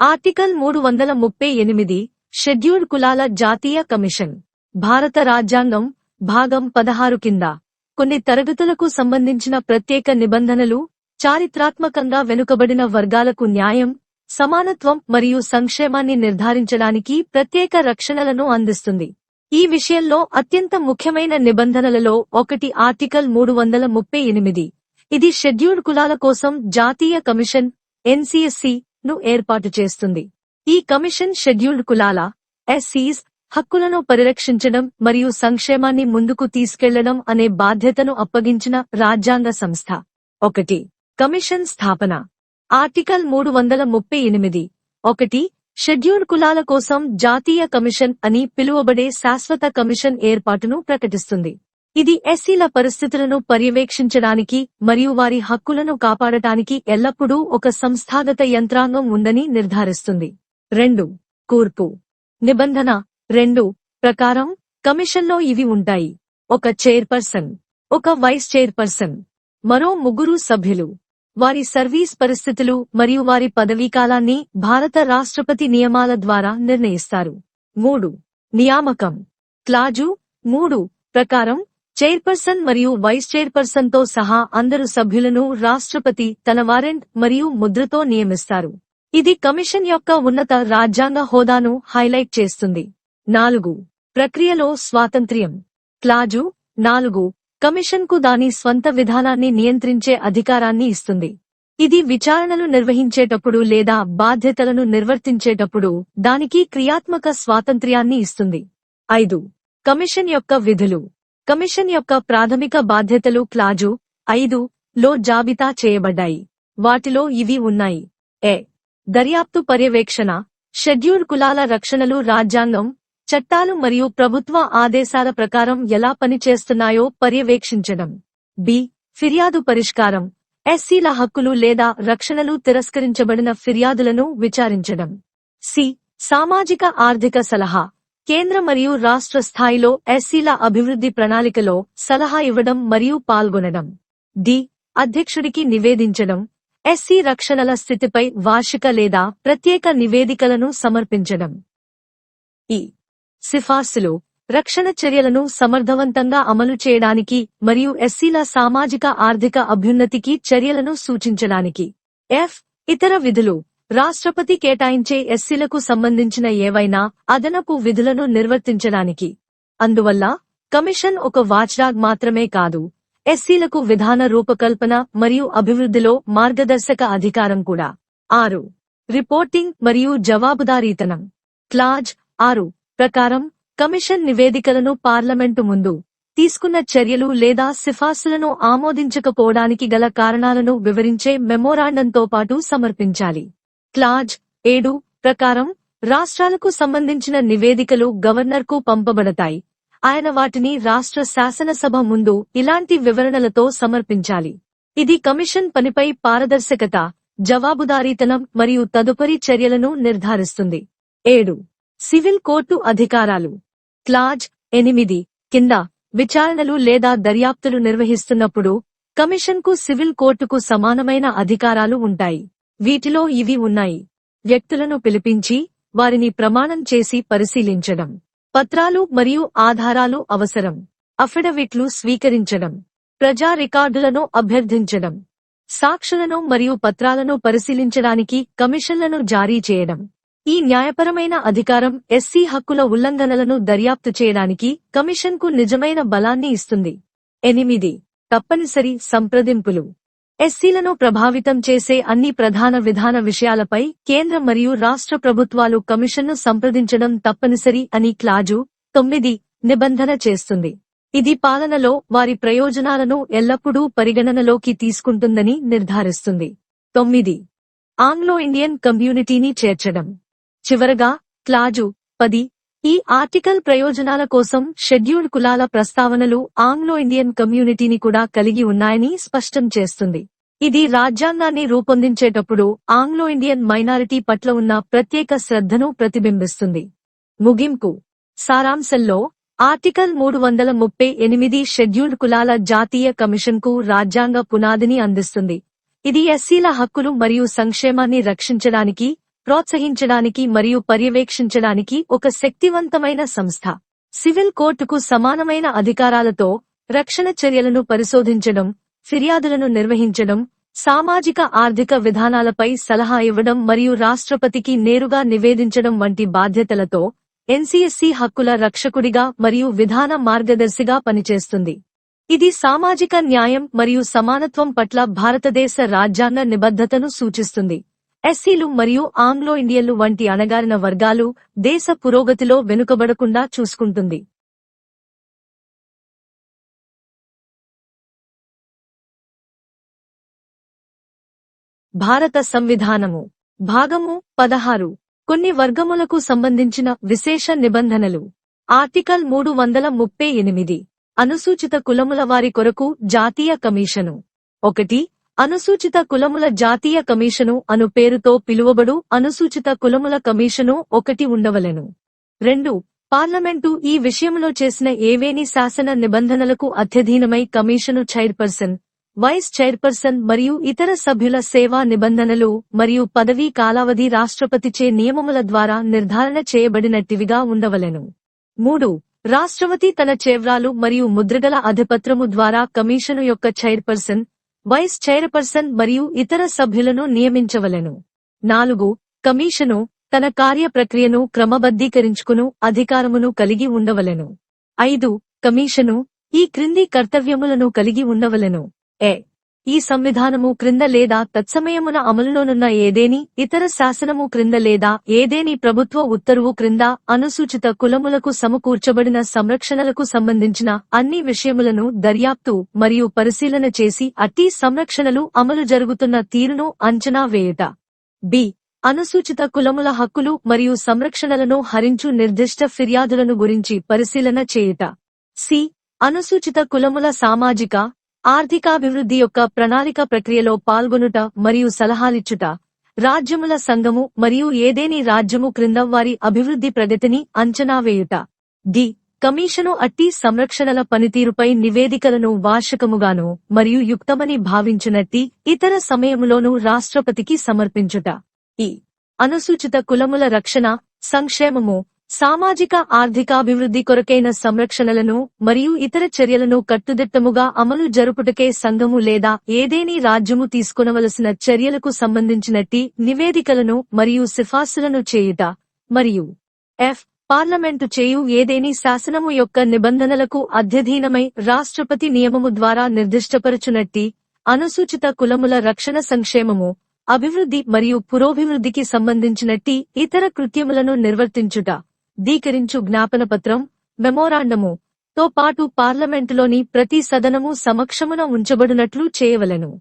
Article మూడు వందల ముప్పై ఎనిమిది షెడ్యూల్డ్ కులాల జాతీయ కమిషన్ భారత రాజ్యాంగం భాగం పదహారు కింద. కొన్ని తరగతులకు సంబంధించిన ప్రత్యేక నిబంధనలు చారిత్రాత్మకంగా వెనుకబడిన వర్గాలకు న్యాయం సమానత్వం మరియు సంక్షేమాన్ని నిర్ధారించడానికి ప్రత్యేక రక్షణలను అందిస్తుంది. ఈ విషయంలో అత్యంత ముఖ్యమైన నిబంధనలలో ఒకటి ఆర్టికల్ మూడు వందల ముప్పై ఎనిమిది. ఇది షెడ్యూల్డ్ కులాల కోసం జాతీయ కమిషన్ ఎన్సిఎస్సి ను ఏర్పాటు చేస్తుంది. ఈ కమిషన్ షెడ్యూల్డ్ కులాల ఎస్సీస్ హక్కులను పరిరక్షించడం మరియు సంక్షేమాన్ని ముందుకు తీసుకెళ్ళడం అనే బాధ్యతను అప్పగించిన రాజ్యాంగ సంస్థ. ఒకటి కమిషన్ స్థాపన. ఆర్టికల్ మూడు వందల ముప్పై ఎనిమిది. ఒకటి షెడ్యూల్డ్ కులాల కోసం జాతీయ కమిషన్ అని పిలువబడే శాశ్వత కమిషన్ ఏర్పాటును ప్రకటిస్తుంది. ఇది ఎస్సీల పరిస్థితులను పర్యవేక్షించడానికి మరియు వారి హక్కులను కాపాడటానికి ఎల్లప్పుడూ ఒక సంస్థాగత యంత్రాంగం ఉందని నిర్ధారిస్తుంది. రెండు. కూర్పు. నిబంధన. రెండు. ప్రకారం కమిషన్లో ఇవి ఉంటాయి. ఒక చైర్పర్సన్. ఒక వైస్ చైర్పర్సన్. మరో ముగ్గురు సభ్యులు. వారి సర్వీస్ పరిస్థితులు మరియు వారి పదవీకాలాన్ని భారత రాష్ట్రపతి నియమాల ద్వారా నిర్ణయిస్తారు. మూడు. నియామకం. క్లాజు. మూడు. ప్రకారం చైర్పర్సన్ మరియు వైస్ చైర్పర్సన్తో సహా అందరు సభ్యులను రాష్ట్రపతి తన వారెంట్ మరియు ముద్రతో నియమిస్తారు. ఇది కమిషన్ యొక్క ఉన్నత రాజ్యాంగ హోదాను హైలైట్ చేస్తుంది. నాలుగు. ప్రక్రియలో స్వాతంత్ర్యం. క్లాజు. నాలుగు. కమిషన్కు దాని స్వంత విధానాన్ని నియంత్రించే అధికారాన్ని ఇస్తుంది. ఇది విచారణలు నిర్వహించేటప్పుడు లేదా బాధ్యతలను నిర్వర్తించేటప్పుడు దానికి క్రియాత్మక స్వాతంత్ర్యాన్ని ఇస్తుంది. ఐదు. కమిషన్ యొక్క విధులు. కమిషన్ యొక్క ప్రాథమిక బాధ్యతలు క్లాజు ఐదు లో జాబితా చేయబడ్డాయి. వాటిలో ఇవి ఉన్నాయి. ఏ దర్యాప్తు పర్యవేక్షణ షెడ్యూల్ కులాల రక్షణలు రాజ్యాంగం చట్టాలు మరియు ప్రభుత్వ ఆదేశాల ప్రకారం ఎలా పనిచేస్తున్నాయో పర్యవేక్షించడం. బి. ఫిర్యాదు పరిష్కారం ఎస్సీల హక్కులు లేదా రక్షణలు తిరస్కరించబడిన ఫిర్యాదులను విచారించడం. సి. సామాజిక ఆర్థిక సలహా కేంద్ర మరియు రాష్ట్ర స్థాయిలో ఎస్సీల అభివృద్ధి ప్రణాళికలో సలహా ఇవ్వడం మరియు పాల్గొనడం. డి. అధ్యక్షుడికి నివేదించడం. ఎస్సీ రక్షణల స్థితిపై వార్షిక లేదా ప్రత్యేక నివేదికలను సమర్పించడం. ఈ. సిఫార్సులు. రక్షణ చర్యలను సమర్థవంతంగా అమలు చేయడానికి మరియు ఎస్సీల సామాజిక ఆర్థిక అభ్యున్నతికి చర్యలను సూచించడానికి. ఎఫ్. ఇతర విధులు. రాష్ట్రపతి కేటాయించే ఎస్సీలకు సంబంధించిన ఏవైనా అదనపు విధులను నిర్వర్తించడానికి. అందువల్ల కమిషన్ ఒక వాచ్డాగ్ మాత్రమే కాదు ఎస్సీలకు విధాన రూపకల్పన మరియు అభివృద్ధిలో మార్గదర్శక అధికారం కూడా. ఆరు. రిపోర్టింగ్ మరియు జవాబుదారీతనం. క్లాజ్ ఆరు. ప్రకారం కమిషన్ నివేదికలను పార్లమెంటు ముందు తీసుకున్న చర్యలు లేదా సిఫార్సులను ఆమోదించకపోవడానికి గల కారణాలను వివరించే మెమోరాండంతో పాటు సమర్పించాలి. క్లాజ్ ఏడు ప్రకారం రాష్ట్రాలకు సంబంధించిన నివేదికలు గవర్నర్కు పంపబడతాయి. ఆయన వాటిని రాష్ట్ర శాసనసభ ముందు ఇలాంటి వివరణలతో సమర్పించాలి. ఇది కమిషన్ పనిపై పారదర్శకత జవాబుదారీతనం మరియు తదుపరి చర్యలను నిర్ధారిస్తుంది. ఏడు సివిల్ కోర్టు అధికారాలు. క్లాజ్ ఎనిమిది కింద విచారణలు లేదా దర్యాప్తులు నిర్వహిస్తున్నప్పుడు కమిషన్కు సివిల్ కోర్టుకు సమానమైన అధికారాలు ఉంటాయి. వీటిలో ఇవి ఉన్నాయి. వ్యక్తులను పిలిపించి వారిని ప్రమాణం చేసి పరిశీలించడం. పత్రాలు మరియు ఆధారాలు అవసరం. అఫిడవిట్లు స్వీకరించడం. ప్రజా రికార్డులను అభ్యర్థించడం. సాక్షులను మరియు పత్రాలను పరిశీలించడానికి కమిషన్లను జారీ చేయడం. ఈ న్యాయపరమైన అధికారం ఎస్సీ హక్కుల ఉల్లంఘనలను దర్యాప్తు చేయడానికి కమిషన్కు నిజమైన బలాన్ని ఇస్తుంది. ఎనిమిది. తప్పనిసరి సంప్రదింపులు. ఎస్సీలను ప్రభావితం చేసే అన్ని ప్రధాన విధాన విషయాలపై కేంద్ర మరియు రాష్ట్ర ప్రభుత్వాలు కమిషన్ను సంప్రదించడం తప్పనిసరి అని క్లాజు తొమ్మిది నిబంధన చేస్తుంది. ఇది పాలనలో వారి ప్రయోజనాలను ఎల్లప్పుడూ పరిగణనలోకి తీసుకుంటుందని నిర్ధారిస్తుంది. తొమ్మిది. ఆంగ్లో ఇండియన్ కమ్యూనిటీని చేర్చడం. చివరగా క్లాజు పది ఈ ఆర్టికల్ ప్రయోజనాల కోసం షెడ్యూల్డ్ కులాల ప్రస్తావనలు ఆంగ్లో ఇండియన్ కమ్యూనిటీని కూడా కలిగి ఉన్నాయని స్పష్టం చేస్తుంది. ఇది రాజ్యాంగాన్ని రూపొందించేటప్పుడు ఆంగ్లో ఇండియన్ మైనారిటీ పట్ల ఉన్న ప్రత్యేక శ్రద్ధను ప్రతిబింబిస్తుంది. ముగింపు. సారాంశంలో ఆర్టికల్ మూడు వందల ముప్పై ఎనిమిది షెడ్యూల్డ్ కులాల జాతీయ కమిషన్కు రాజ్యాంగ పునాదిని అందిస్తుంది. ఇది ఎస్సీల హక్కులు మరియు సంక్షేమాన్ని రక్షించడానికి ప్రోత్సహించడానికి మరియు పర్యవేక్షించడానికి ఒక శక్తివంతమైన సంస్థ. సివిల్ కోర్టుకు సమానమైన అధికారాలతో రక్షణ చర్యలను పరిశోధించడం ఫిర్యాదులను నిర్వహించడం సామాజిక ఆర్థిక విధానాలపై సలహా ఇవ్వడం మరియు రాష్ట్రపతికి నేరుగా నివేదించడం వంటి బాధ్యతలతో ఎన్సీఎస్సీ హక్కుల రక్షకుడిగా మరియు విధాన మార్గదర్శిగా పనిచేస్తుంది. ఇది సామాజిక న్యాయం మరియు సమానత్వం పట్ల భారతదేశ రాజ్యాంగ నిబద్ధతను సూచిస్తుంది. ఎస్సీలు మరియు ఆంగ్లో ఇండియన్లు వంటి అణగారిన వర్గాలు దేశ పురోగతిలో వెనుకబడకుండా చూసుకుంటుంది. భారత సంవిధానము. భాగము పదహారు. కొన్ని వర్గములకు సంబంధించిన విశేష నిబంధనలు. ఆర్టికల్ మూడు వందల ముప్పై ఎనిమిది. అనుసూచిత కులముల వారి కొరకు జాతీయ కమిషను. ఒకటి అనుసూచిత కులముల జాతీయ కమిషను అను పేరుతో పిలువబడు అనుసూచిత కులముల కమిషను ఒకటి ఉండవలెను. రెండు పార్లమెంటు ఈ విషయంలో చేసిన ఏవేని శాసన నిబంధనలకు అత్యధీనమై కమిషను చైర్పర్సన్ వైస్ చైర్పర్సన్ మరియు ఇతర సభ్యుల సేవా నిబంధనలు మరియు పదవీ కాలావధి రాష్ట్రపతిచే నియమముల ద్వారా నిర్ధారణ చేయబడినట్టివిగా ఉండవలెను. మూడు రాష్ట్రపతి తన చేవ్రాలు మరియు ముద్రగల అధిపత్రము ద్వారా కమిషను యొక్క చైర్పర్సన్ వైస్ చైర్పర్సన్ మరియు ఇతర సభ్యులను నియమించవలెను. నాలుగు కమిషను తన కార్య ప్రక్రియను క్రమబద్ధీకరించుకును అధికారమును కలిగి ఉండవలెను. ఐదు కమిషను ఈ క్రింది కర్తవ్యములను కలిగి ఉండవలెను. ఏ ఈ సంవిధానము క్రింద లేదా తత్సమయమున అమలులోనున్న ఏదేని ఇతర శాసనము క్రింద లేదా ఏదేని ప్రభుత్వ ఉత్తర్వు క్రింద అనుసూచిత కులములకు సమకూర్చబడిన సంరక్షణలకు సంబంధించిన అన్ని విషయములను దర్యాప్తు మరియు పరిశీలన చేసి అట్టి సంరక్షణలు అమలు జరుగుతున్న తీరును అంచనా వేయుట. బి. అనుసూచిత కులముల హక్కులు మరియు సంరక్షణలను హరించు నిర్దిష్ట ఫిర్యాదులను గురించి పరిశీలన చేయుట. సి. అనుసూచిత కులముల సామాజిక ఆర్థికాభివృద్ధి యొక్క ప్రణాళిక ప్రక్రియలో పాల్గొనుట మరియు సలహాలిచ్చుట రాజ్యముల సంఘము మరియు ఏదేని రాజ్యము క్రింద వారి అభివృద్ధి ప్రగతిని అంచనా వేయుట. డి కమిషను అట్టి సంరక్షణల పనితీరుపై నివేదికలను వార్షికముగాను మరియు యుక్తమని భావించినట్టి ఇతర సమయములోనూ రాష్ట్రపతికి సమర్పించుట. ఈ అనుసూచిత కులముల రక్షణ సంక్షేమము సామాజిక ఆర్థికాభివృద్ధి కొరకైన సంరక్షణలను మరియు ఇతర చర్యలను కట్టుదిట్టముగా అమలు జరుపుటకే సంఘము లేదా ఏదేని రాజ్యము తీసుకునవలసిన చర్యలకు సంబంధించినట్టి నివేదికలను మరియు సిఫార్సులను చేయుట. మరియు ఎఫ్. పార్లమెంటు చేయు ఏదేని శాసనము యొక్క నిబంధనలకు అధ్యధీనమై రాష్ట్రపతి నియమము ద్వారా నిర్దిష్టపరచునట్టి అనుసూచిత కులముల రక్షణ సంక్షేమము అభివృద్ధి మరియు పురోభివృద్ధికి సంబంధించినట్టి ఇతర కృత్యములను నిర్వర్తించుట. దీకరించు జ్ఞాపనపత్రం మెమోరాండము. తో పాటు పార్లమెంటులోని ప్రతి సదనము సమక్షమున ఉంచబడినట్లు చేయవలెను.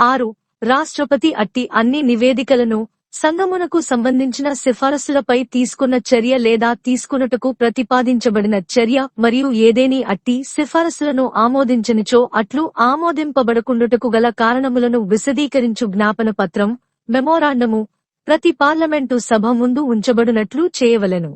ఆరు. రాష్ట్రపతి అట్టి అన్ని నివేదికలను సంగమునకు సంబంధించిన సిఫారసులపై తీసుకున్న చర్య లేదా తీసుకున్నటకు ప్రతిపాదించబడిన చర్య మరియు ఏదేని అట్టి సిఫారసులను ఆమోదించనిచో అట్లు ఆమోదింపబడకుండుటకు గల కారణములను విశదీకరించు జ్ఞాపన పత్రం మెమోరాండము ప్రతి పార్లమెంటు సభ ముందు ఉంచబడినట్లు చేయవలెను.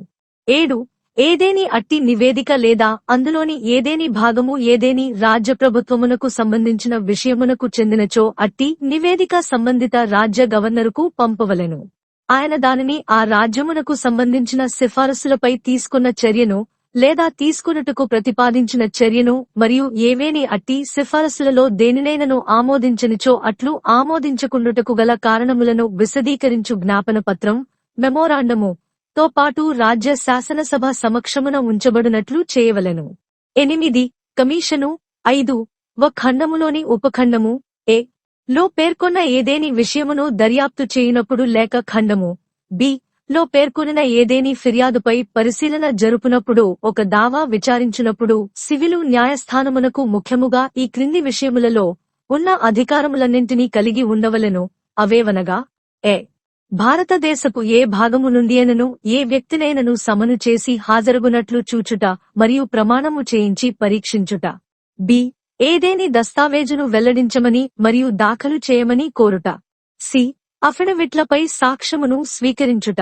ఏడు ఏదేని అట్టి నివేదిక లేదా అందులోని ఏదేని భాగము ఏదేని రాజ్య ప్రభుత్వమునకు సంబంధించిన విషయమునకు చెందినచో అట్టి నివేదిక సంబంధిత రాజ్య గవర్నరుకు పంపవలెను. ఆయన దానిని ఆ రాజ్యమునకు సంబంధించిన సిఫారసులపై తీసుకున్న చర్యను లేదా తీసుకున్నట్టుకు ప్రతిపాదించిన చర్యను మరియు ఏవేని అట్టి సిఫారసులలో దేనినైనను ఆమోదించనిచో అట్లు ఆమోదించకుండుటకు గల కారణములను విశదీకరించు జ్ఞాపన పత్రం మెమోరాండము తో పాటు రాజ్య శాసనసభ సమక్షమున ఉంచబడినట్లు చేయవలెను. ఎనిమిది కమిషను. ఐదు వ ఖండములోని ఉపఖండము. ఏ లో పేర్కొన్న ఏదేని విషయమును దర్యాప్తు చేయునప్పుడు లేక ఖండము. బి లో పేర్కొనిన ఏదేని ఫిర్యాదుపై పరిశీలన జరుపునప్పుడు ఒక దావా విచారించినప్పుడు సివిలు న్యాయస్థానమునకు ముఖ్యముగా ఈ క్రింది విషయములలో ఉన్న అధికారములన్నింటినీ కలిగి ఉండవలెను. అవేవనగా? ఏ భారతదేశపు ఏ భాగము నుండియనను ఏ వ్యక్తినైనను సమను చేసి హాజరుగునట్లు చూచుట మరియు ప్రమాణము చేయించి పరీక్షించుట. బి. ఏదేని దస్తావేజును వెల్లడించమని మరియు దాఖలు చేయమని కోరుట. సి. అఫిడవిట్లపై సాక్ష్యమును స్వీకరించుట.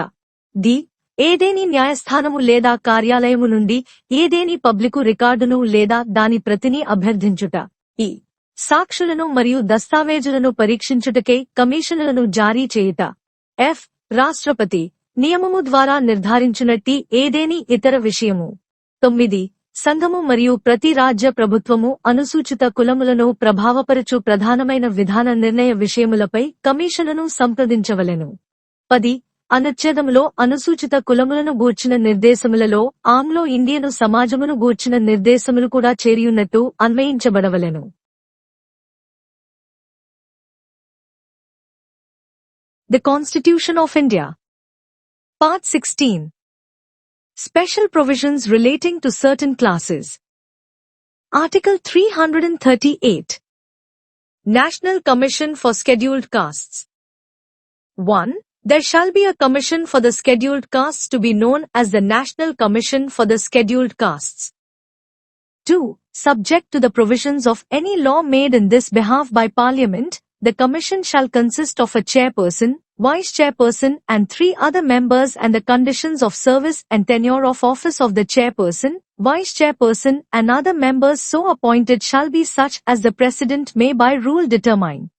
డి. ఏదేని న్యాయస్థానము లేదా కార్యాలయము నుండి ఏదేని పబ్లికు రికార్డును లేదా దాని ప్రతిని అభ్యర్థించుట. ఈ. సాక్షులను మరియు దస్తావేజులను పరీక్షించుటకే కమిషనులను జారీ చేయుట. ఎఫ్ రాష్ట్రపతి నియమము ద్వారా నిర్ధారించినట్టి ఏదేని ఇతర విషయము. తొమ్మిది సంఘము మరియు ప్రతి రాజ్య ప్రభుత్వము అనుసూచిత కులములను ప్రభావపరచు ప్రధానమైన విధాన నిర్ణయ విషయములపై కమిషనును సంప్రదించవలెను. పది అనుచ్ఛేదములో అనుసూచిత కులములను గూర్చిన నిర్దేశములలో ఆంగ్లో ఇండియను సమాజమును గూర్చిన నిర్దేశములు కూడా చేరియున్నట్టు అన్వయించబడవలెను. The Constitution of India. Part 16. Special provisions relating to certain classes. Article 338. National Commission for Scheduled Castes. 1. There shall be a commission for the scheduled castes to be known as the National Commission for the Scheduled Castes. 2. Subject to the provisions of any law made in this behalf by Parliament, the commission shall consist of a chairperson, vice chairperson and three other members and the conditions of service and tenure of office of the chairperson, vice chairperson and other members so appointed shall be such as the president may by rule determine.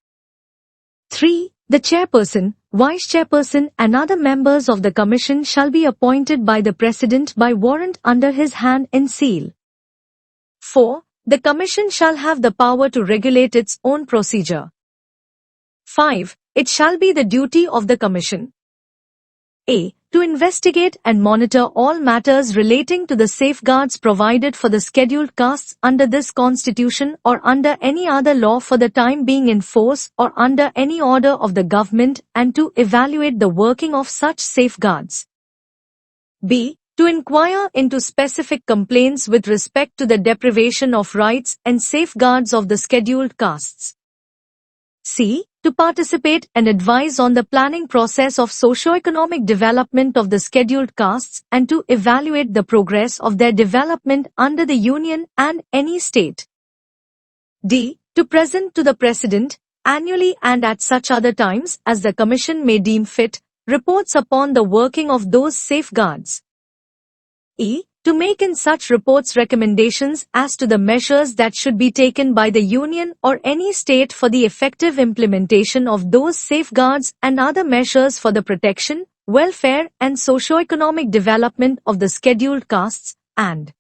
3. The chairperson, vice chairperson and other members of the commission shall be appointed by the president by warrant under his hand and seal. 4. The commission shall have the power to regulate its own procedure. 5. It shall be the duty of the Commission a. To investigate and monitor all matters relating to the safeguards provided for the scheduled castes under this constitution or under any other law for the time being in force or under any order of the government and to evaluate the working of such safeguards. b. To inquire into specific complaints with respect to the deprivation of rights and safeguards of the scheduled castes. C. To participate and advise on the planning process of socio-economic development of the scheduled castes and to evaluate the progress of their development under the Union and any state. D. To present to the President, annually and at such other times as the Commission may deem fit, reports upon the working of those safeguards. E. To make in such reports recommendations as to the measures that should be taken by the Union or any state for the effective implementation of those safeguards and other measures for the protection, welfare and socio-economic development of the scheduled castes, and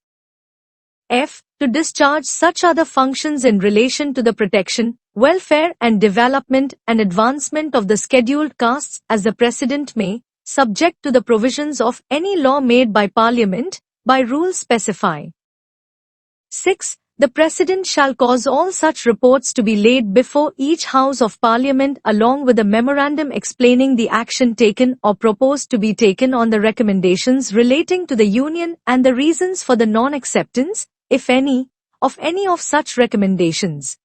F. To discharge such other functions in relation to the protection, welfare and development and advancement of the scheduled castes as the President may, subject to the provisions of any law made by Parliament, by rule specify. 6. The President shall cause all such reports to be laid before each House of Parliament along with a memorandum explaining the action taken or proposed to be taken on the recommendations relating to the Union and the reasons for the non-acceptance, if any, of any of such recommendations.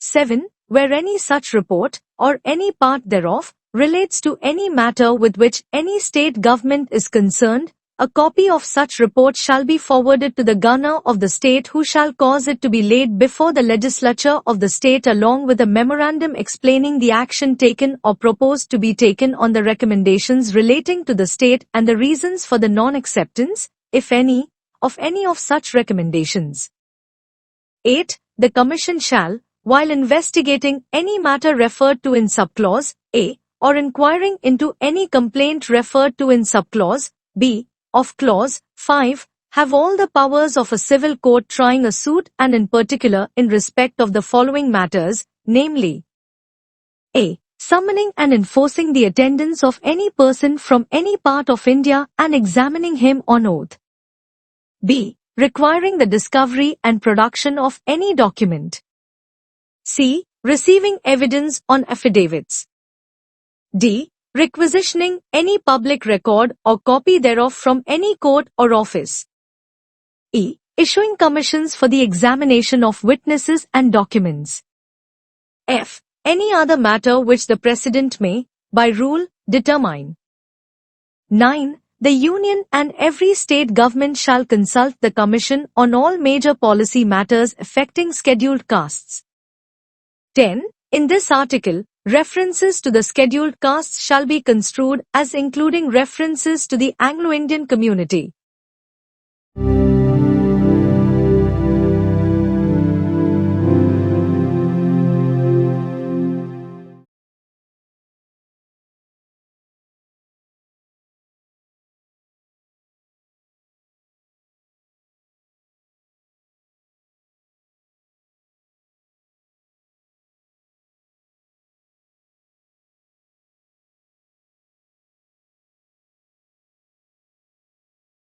7. Where any such report, or any part thereof, relates to any matter with which any state government is concerned, a copy of such report shall be forwarded to the governor of the state who shall cause it to be laid before the legislature of the state along with a memorandum explaining the action taken or proposed to be taken on the recommendations relating to the state and the reasons for the non-acceptance, if any, of any of such recommendations. 8. The Commission shall, while investigating any matter referred to in subclause A, or inquiring into any complaint referred to in subclause B, of clause 5 have all the powers of a civil court trying a suit and in particular in respect of the following matters, namely a. Summoning and enforcing the attendance of any person from any part of India and examining him on oath. b. Requiring the discovery and production of any document. c. Receiving evidence on affidavits. d requisitioning any public record or copy thereof from any court or office. E. Issuing commissions for the examination of witnesses and documents. F. Any other matter which the President may, by rule, determine. 9. The Union and every state government shall consult the Commission on all major policy matters affecting scheduled castes. 10. In this article, References to the scheduled castes shall be construed as including references to the Anglo-Indian community.